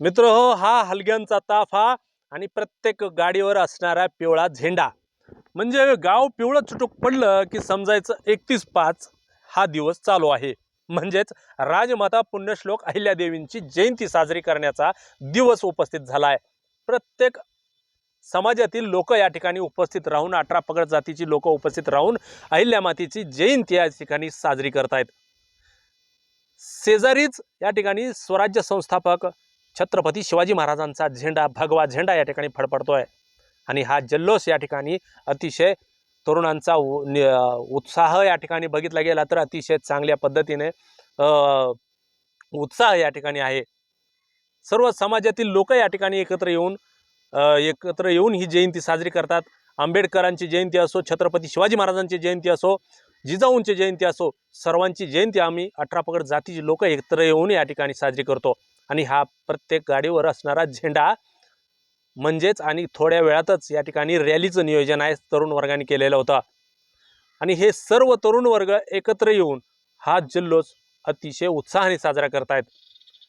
मित्र हो हा हलग्यांचा ताफ हा आणि प्रत्येक गाडीवर असणारा पिवळा झेंडा. म्हणजे गाव पिवळं चुटूक पडलं की समजायचं एकतीस पाच हा दिवस चालू आहे. म्हणजेच राजमाता पुण्यश्लोक अहिल्यादेवींची जयंती साजरी करण्याचा दिवस उपस्थित झाला आहे प्रत्येक समाजातील लोक या ठिकाणी उपस्थित राहून अठरा पगड जातीची लोक उपस्थित राहून अहिल्यामातीची जयंती या ठिकाणी साजरी करतायत. शेजारीच या ठिकाणी स्वराज्य संस्थापक छत्रपती शिवाजी महाराजांचा झेंडा भगवा झेंडा या ठिकाणी फडफडतोय. आणि हा जल्लोष या ठिकाणी अतिशय तरुणांचा उ- उत्साह या ठिकाणी बघितला गेला तर अतिशय चांगल्या पद्धतीने उत्साह या ठिकाणी आहे. सर्व समाजातील लोक या ठिकाणी एकत्र येऊन एकत्र येऊन ही जयंती साजरी करतात. आंबेडकरांची जयंती असो छत्रपती शिवाजी महाराजांची जयंती असो जिजाऊंची जयंती असो सर्वांची जयंती आम्ही अठरा पगड जातीची लोक एकत्र येऊन या ठिकाणी साजरी करतो. आणि हा प्रत्येक गाडीवर असणारा झेंडा म्हणजेच आणि थोड्या वेळातच या ठिकाणी रॅलीचं नियोजन आहे तरुण वर्गाने केलेलं होतं. आणि हे सर्व तरुण वर्ग एकत्र येऊन हा जल्लोष अतिशय उत्साहाने साजरा करतायत.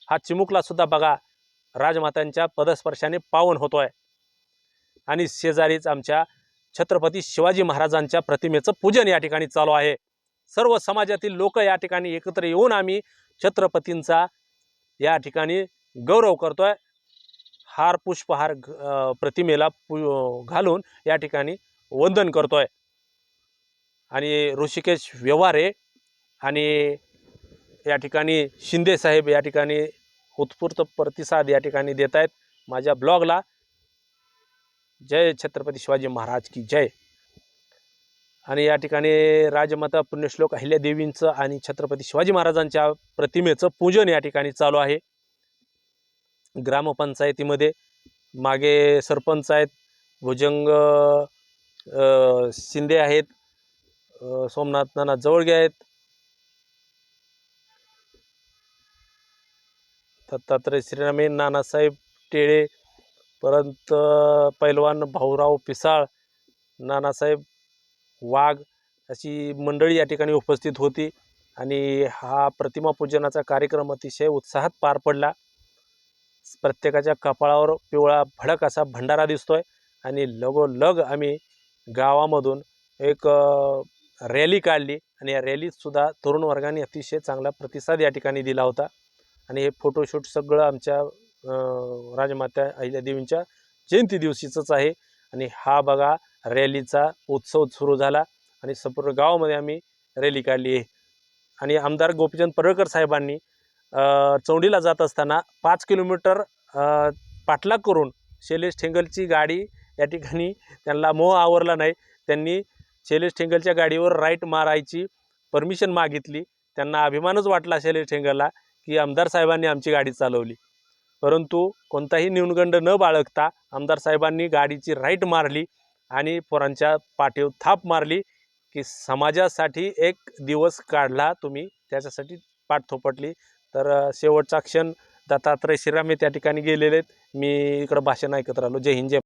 हा चिमुकला सुद्धा बघा राजमातांच्या पदस्पर्शाने पावन होतोय. आणि शेजारीच आमच्या छत्रपती शिवाजी महाराजांच्या प्रतिमेचं पूजन या ठिकाणी चालू आहे. सर्व समाजातील लोक या ठिकाणी एकत्र येऊन आम्ही छत्रपतींचा या ठिकाणी गौरव करतोय. हार पुष्पहार प्रतिमेला पु घालून या ठिकाणी वंदन करतोय. आणि ऋषिकेश व्यवहारे आणि या ठिकाणी शिंदे साहेब या ठिकाणी उत्स्फूर्त प्रतिसाद या ठिकाणी देत आहेत माझ्या ब्लॉगला जय छत्रपती शिवाजी महाराज की जय. आणि या ठिकाणी राजमाता पुण्यश्लोक अहिल्यादेवींचं आणि छत्रपती शिवाजी महाराजांच्या प्रतिमेचं पूजन या ठिकाणी चालू आहे. ग्रामपंचायतीमध्ये मागे सरपंच आहेत भुजंग शिंदे आहेत सोमनाथ नाना जवळगे आहेत दत्तात्रय श्रीरामे नानासाहेब टेळे परत पैलवान भाऊराव पिसाळ नानासाहेब वाघ अशी मंडळी या ठिकाणी उपस्थित होती. आणि हा प्रतिमा पूजनाचा कार्यक्रम अतिशय उत्साहात पार पडला. प्रत्येकाच्या कपाळावर पिवळा भडक असा भंडारा दिसतोय. आणि लगोलग आम्ही गावामधून एक रॅली काढली. आणि या रॅलीतसुद्धा तरुण वर्गाने अतिशय चांगला प्रतिसाद या ठिकाणी दिला होता. आणि हे फोटोशूट सगळं आमच्या राजमात्या राजमाता अहिल्यादेवींच्या जयंती दिवशीचंच आहे. आणि हा बघा रॅलीचा उत्सव सुरू झाला आणि संपूर्ण गावामध्ये आम्ही रॅली काढली. आहे आणि आमदार गोपीचंद परळकर साहेबांनी चौंडीला जात असताना पाच किलोमीटर पाठलाग करून शैलेश ठेंगलची गाडी या ठिकाणी त्यांना मोह आवरला नाही. त्यांनी शैलेश ठेंगलच्या गाडीवर राईट मारायची परमिशन मागितली. त्यांना अभिमानच वाटला शैलेश ठेंगलला की आमदार साहेबांनी आमची गाडी चालवली. परंतु कोणताही न्यूनगंड न बाळगता आमदार साहेबांनी गाडीची राईट मारली. आणि पोरांच्या पाठीवर थाप मारली की समाजासाठी एक दिवस काढला तुम्ही. त्याच्यासाठी पाठ थोपटली तर शेवटचा क्षण दत्तात्रय हे त्या ठिकाणी गेलेले आहेत मी इकडं भाषण ऐकत राहिलो. जय हिंद जय